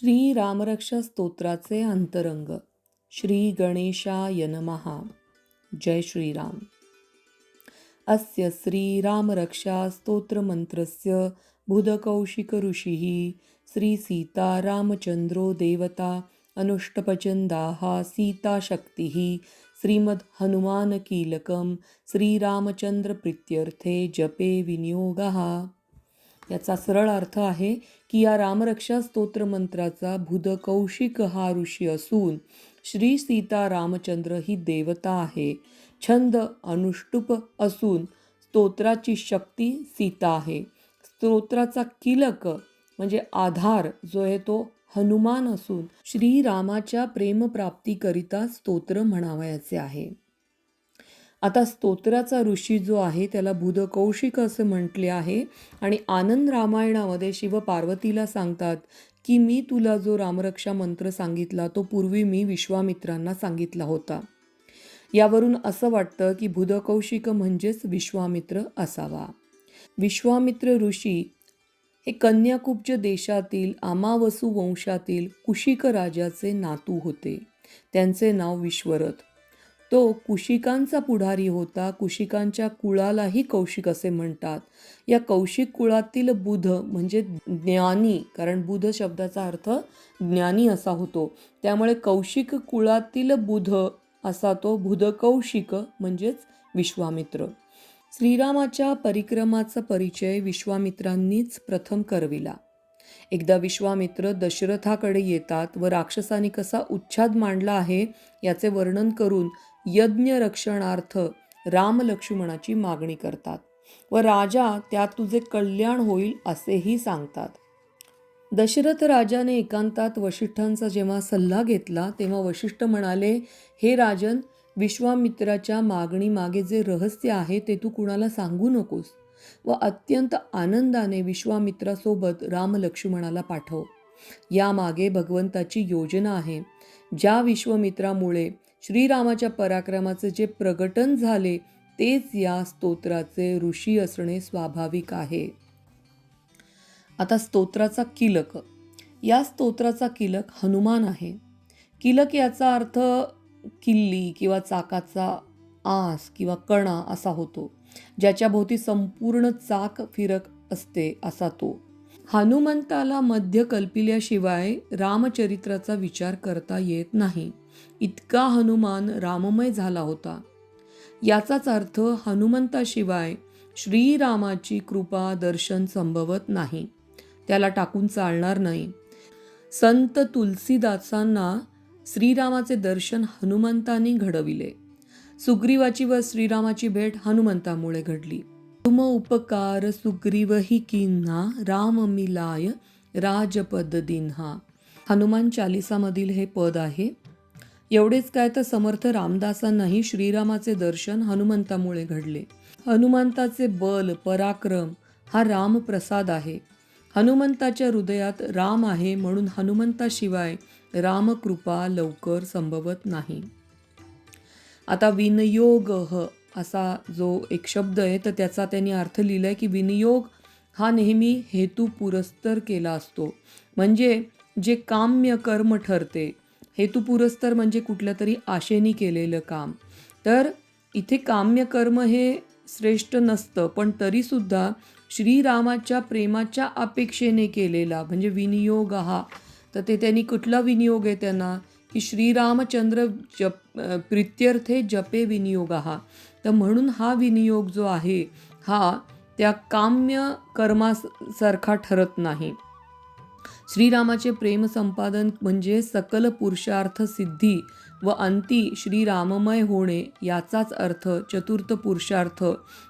श्री रामरक्षा स्तोत्राचे अंतरंग. श्री गणेशाय नमहा जय श्रीराम. अस्य श्रीरामरक्षा स्तोत्रमन्त्रस्य बुधकौशिक सीता श्रीसीतारामचन्द्रो देवता अनुष्टपचन्दाः सीताशक्तिः श्रीमद् हनुमानकीलकं श्रीरामचंद्रप्रीत्यर्थे जपे विनियोगः. याचा सरळ अर्थ आहे की या रामरक्षा स्तोत्र मंत्राचा भुद कौशिक हा ऋषी असून श्री सीता रामचंद्र ही देवता आहे. छंद अनुष्टुप असून स्तोत्राची शक्ती सीता आहे. स्तोत्राचा किलक म्हणजे आधार जो आहे तो हनुमान असून श्रीरामाच्या प्रेमप्राप्तीकरिता स्तोत्र म्हणावयाचे आहे. आता स्तोत्राचा ऋषी जो आहे त्याला बुधकौशिक असं म्हटले आहे आणि आनंद रामायणामध्ये शिव पार्वतीला सांगतात की मी तुला जो रामरक्षा मंत्र सांगितला तो पूर्वी मी विश्वामित्रांना सांगितला होता. यावरून असं वाटतं की बुधकौशिक म्हणजेच विश्वामित्र असावा. विश्वामित्र ऋषी हे कन्याकुब्ज देशातील आमावसू वंशातील कुशिक राजाचे नातू होते. त्यांचे नाव विश्वरथ. तो कुशिकांचा पुढारी होता. कुशिकांच्या कुळालाही कौशिक असे म्हणतात. या कौशिक कुळातील बुध म्हणजे ज्ञानी कारण बुध शब्दाचा अर्थ ज्ञानी असा होतो. त्यामुळे कौशिक कुळातील बुध असा तो बुधकौशिक म्हणजेच विश्वामित्र. श्रीरामाच्या परिक्रमाचा परिचय विश्वामित्रांनीच प्रथम करविला. एकदा विश्वामित्र दशरथाकडे येतात व राक्षसाने कसा उच्छाद मांडला आहे याचे वर्णन करून यज्ञ रक्षणार्थ राम लक्ष्मणाची मागणी करतात व राजा त्यात तुझे कल्याण होईल असेही सांगतात. दशरथ राजाने एकांतात वशिष्ठांचा जेव्हा सल्ला घेतला तेव्हा वशिष्ठ म्हणाले हे राजन विश्वामित्राच्या मागणी मागे जे रहस्य आहे ते तू कुणाला सांगू नकोस व अत्यंत आनंदाने विश्वामित्रासोबत राम लक्ष्मणाला पाठव. यामागे भगवंताची योजना आहे. ज्या विश्वामित्रामुळे श्रीरामाच्या पराक्रमाचे जे प्रगटन झाले तेच या स्तोत्राचे ऋषी असणे स्वाभाविक आहे. आता स्तोत्राचा किलक. या स्तोत्राचा किलक हनुमान आहे. किलक याचा अर्थ किल्ली किंवा चाकाचा आस किंवा कणा असा होतो ज्याच्या भोवती संपूर्ण चाक फिरक असते असा तो. हनुमंताला मध्य कल्पिल्याशिवाय रामचरित्राचा विचार करता येत नाही. इतका हनुमान राममय झाला होता. याचाच अर्थ हनुमंताशिवाय श्रीरामाची कृपा दर्शन संभवत नाही. त्याला टाकून चालणार नाही. संत तुलसीदासांना श्रीरामाचे दर्शन हनुमंतांनी घडविले. सुग्रीवाची व श्रीरामाची भेट हनुमंतामुळे घडली. तुम उपकार सुग्रीव ही किन्हा? राम मिलाय राजपद दिन्हा. हनुमान चालिसामधील हे पद आहे. एवढेच काय तर समर्थ रामदासांनाही श्रीरामाचे दर्शन हनुमंतामुळे घडले. हनुमंताचे बल पराक्रम हा रामप्रसाद आहे. हनुमंताच्या हृदयात राम आहे म्हणून हनुमंताशिवाय रामकृपा लवकर संभवत नाही. आता विनयोग असा जो एक शब्द आहे तर त्याचा त्यांनी अर्थ लिहिलाय की विनियोग हा नेहमी हेतू पुरस्तर केला असतो. म्हणजे जे काम्य कर्म ठरते हेतू पुरस्तर म्हणजे कुठल्या तरी आशेनी केलेलं काम. तर इथे काम्य कर्म हे श्रेष्ठ नसतं पण तरीसुद्धा श्रीरामाच्या प्रेमाच्या अपेक्षेने केलेला म्हणजे विनियोग. हा तर ते त्यांनी कुठला विनियोग आहे त्यांना? की श्रीरामचंद्र जप प्रित्यर्थे जपे विनियोग. हा तर म्हणून हा विनियोग जो आहे हा त्या काम्य कर्मासारखा ठरत नाही. श्रीरामाचे प्रेम संपादन म्हणजे सकल पुरुषार्थ सिद्धी व अंती श्रीराममय होणे याचाच अर्थ चतुर्थ पुरुषार्थ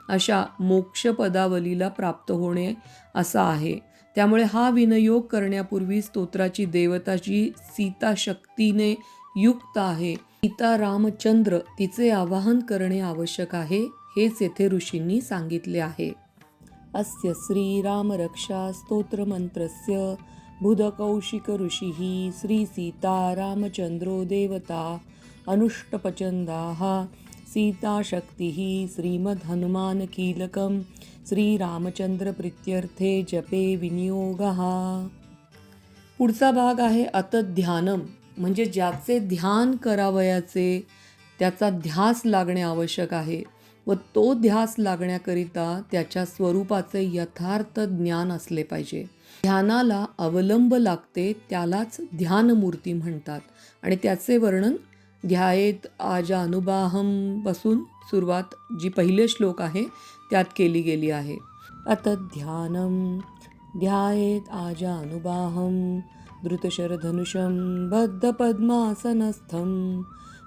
अशा मोक्षपदावलीला प्राप्त होणे असा आहे. त्यामुळे हा विनयोग करण्यापूर्वी स्तोत्राची देवताची सीता शक्तीने युक्त आहे सीता रामचंद्र तिचे आवाहन करणे आवश्यक आहे हेच येथे ऋषींनी सांगितले आहे. अस्य श्रीरामरक्षा स्तोत्रमंत्रस्य बुधकौशिक ऋषिः रामचंद्रो देवता अनुष्टपचन्दाः सीताशक्तिः श्रीमद्हनुमानकीलकं श्रीरामचन्द्रप्रीत्यर्थे जपे विनियोगः. पुढचा भाग आहे अत ध्यानम म्हणजे ज्याचे ध्यान करावयाचे त्याचा ध्यास लागणे आवश्यक आहे व तो ध्यास लागण्याकरिता त्याच्या स्वरूपाचे यथार्थ ज्ञान असले पाहिजे. ध्यानाला अवलंब लागते त्यालाच ध्यानमूर्ती म्हणतात आणि त्याचे वर्णन ध्यायेत आजा अनुबाहमपासून सुरुवात जी पहिले श्लोक आहे त्यात केली गेली आहे. अत ध्यानम ध्यायेत आजानुबाहं धृतशरधनुषं बद्धपद्मासनस्थं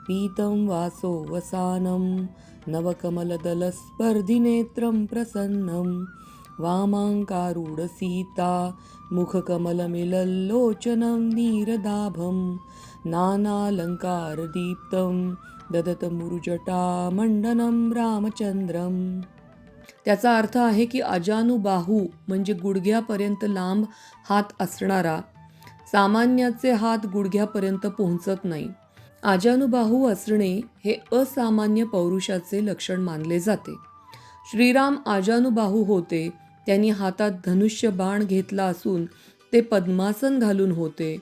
पीतं वासो वसानं नवकमलदलस्पर्धिनेत्रं प्रसन्नं वामाङ्कारूढसीता मुखकमलमिलल्लोचनं नीरदाभं नानालङ्कारदीप्तं ददतमुरुजटामण्डनं रामचन्द्रम्। त्याचा अर्थ आहे की अजानुबाहू म्हणजे गुडघ्यापर्यंत लांब हात असणारा सामान्याचे हात गुडघ्यापर्यंत पोहोचत नाही. आजानुबाहू असणे हे असामान्य पौरुषाचे लक्षण मानले जाते. श्रीराम आजानुबाहू होते त्यांनी हातात धनुष्य बाण घेतला असून ते पद्मासन घालून होते.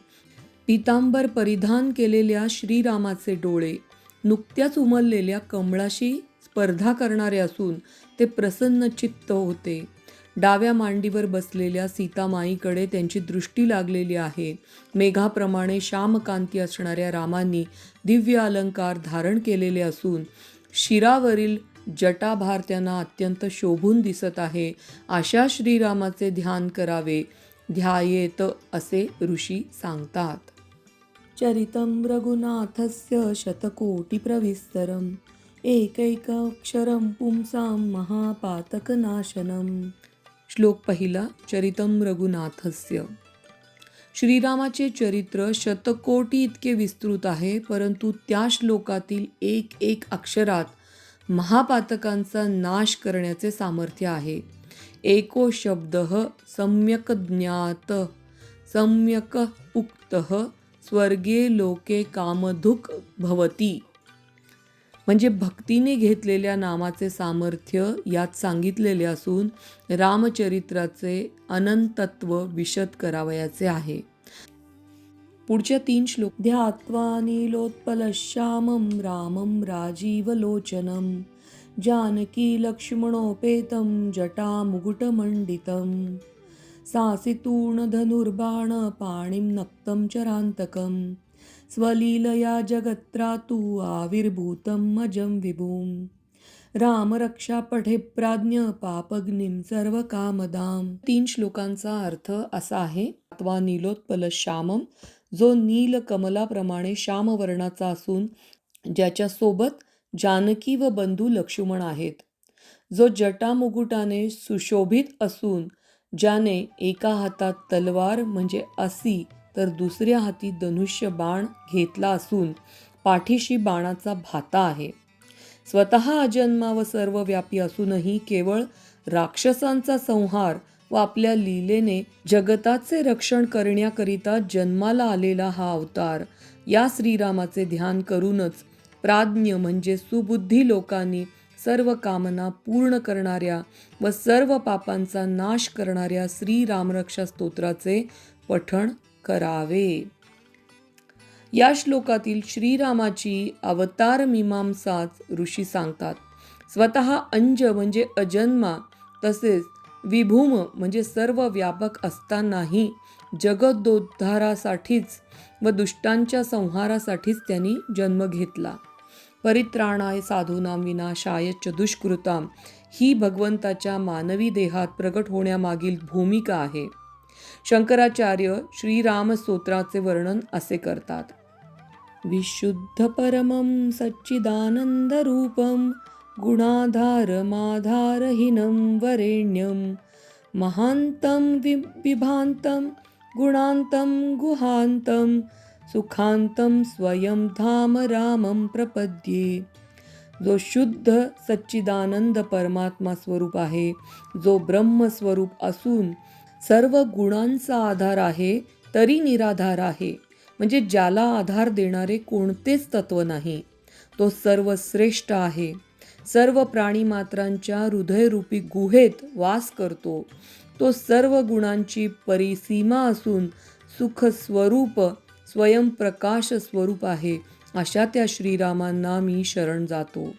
पितांबर परिधान केलेल्या श्रीरामाचे डोळे नुकत्याच उमललेल्या कमळाशी स्पर्धा करणारे असून ते प्रसन्न चित्त होते. डाव्या मांडीवर बसलेल्या सीतामाईकडे त्यांची दृष्टी लागलेली आहे. मेघाप्रमाणे श्यामकांती असणाऱ्या रामांनी दिव्य अलंकार धारण केलेले असून शिरावरील जटाभार त्यांना अत्यंत शोभून दिसत आहे. अशा श्रीरामाचे ध्यान करावे ध्यायेत असे ऋषी सांगतात. चरितं रघुनाथस्य शतकोटिप्रविस्तरम्. एकैकाक्षरं पुंसां महापातकनाशनं। श्लोक पहिला चरितं रघुनाथस्य। श्रीरामाचे चरित्र शतकोटी इतके विस्तृत आहे परंतु त्या श्लोकातील एक एक अक्षरात महापातकांचा नाश करण्याचे सामर्थ्य आहे. एको शब्द सम्यक ज्ञात सम्यक उक्त स्वर्गे लोके कामधुक भवती। म्हणजे भक्तीने घेतलेल्या नामाचे सामर्थ्य यात सांगितलेले असून रामचरित्राचे अनंतत्व विशद करावयाचे आहे. पुढच्या तीन श्लोक ध्यात्वा नीलोत्पलश्यामं रामं राजीवलोचनं जानकी लक्ष्मणोपेतं जटामुकुटमण्डितं सासितूर्णधनुर्बाणपाणिं नक्तं चरान्तकं स्वलीलया जगत्रातु तु अजं विभूम् रामरक्षापठे प्राज्ञ पापग्निम सर्व कामदाम तीन श्लोकांचा अर्थ असा आहे अथवा नीलोत्पल श्यामम जो नील कमलाप्रमाणे श्यामवर्णाचा असून ज्याच्यासोबत जानकी व बंधू लक्ष्मण आहेत। जो जटामुगुटाने सुशोभित असून ज्याने एका हातात तलवार म्हणजे असी तर दुसऱ्या हाती धनुष्य बाण घेतला असून पाठीशी बाणाचा भाता आहे. स्वतः अजन्मा व सर्वव्यापी असूनही केवळ राक्षसांचा संहार व आपल्या लीलेने जगताचे रक्षण करण्याकरिता जन्माला आलेला हा अवतार या श्रीरामाचे ध्यान करूनच प्राज्ञ म्हणजे सुबुद्धी लोकांनी सर्व कामना पूर्ण करणाऱ्या व सर्व पापांचा नाश करणाऱ्या श्रीरामरक्षा स्तोत्राचे पठण करावे. या श्लोकातील श्रीरामाची अवतार मीमांसाच ऋषी सांगतात स्वतः अंज म्हणजे अजन्मा तसेच विभूम म्हणजे सर्व व्यापक असतानाही जगदोद्धारासाठीच व दुष्टांच्या संहारासाठीच त्यांनी जन्म घेतला. परित्राणाय साधूनाम विनाशाय च दुष्कृताम ही भगवंताच्या मानवी देहात प्रगट होण्यामागील भूमिका आहे. शंकराचार्य श्रीरामस्तोत्राचे वर्णन असे करतात. विशुद्ध परमं सच्चिदानन्दरूपं गुणाधारमाधारहीनं वरेण्यं महान्तं वि विभान्तं गुणान्तं गुहान्तं सुखान्तं स्वयं धाम रामं प्रपद्ये. जो शुद्ध सच्चिदानंद परमात्मा स्वरूप आहे जो ब्रह्मस्वरूप असून सर्व गुणांचा आधार आहे तरी निराधार आहे. म्हणजे ज्याला आधार देणारे कोणतेच तत्व नाही तो सर्वश्रेष्ठ आहे. सर्व प्राणीमात्रांच्या हृदयरूपी गुहेत वास करतो. तो सर्व गुणांची परिसीमा असून सुख स्वरूप स्वयंप्रकाश स्वरूप आहे. अशा त्या श्रीरामांना मी शरण जातो.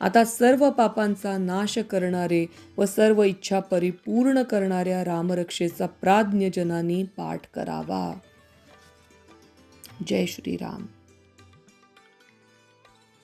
आता सर्व पापांचा नाश करणारे व सर्व इच्छा परिपूर्ण करणाऱ्या रामरक्षेचा प्राज्ञजनांनी पाठ करावा. जय श्रीराम.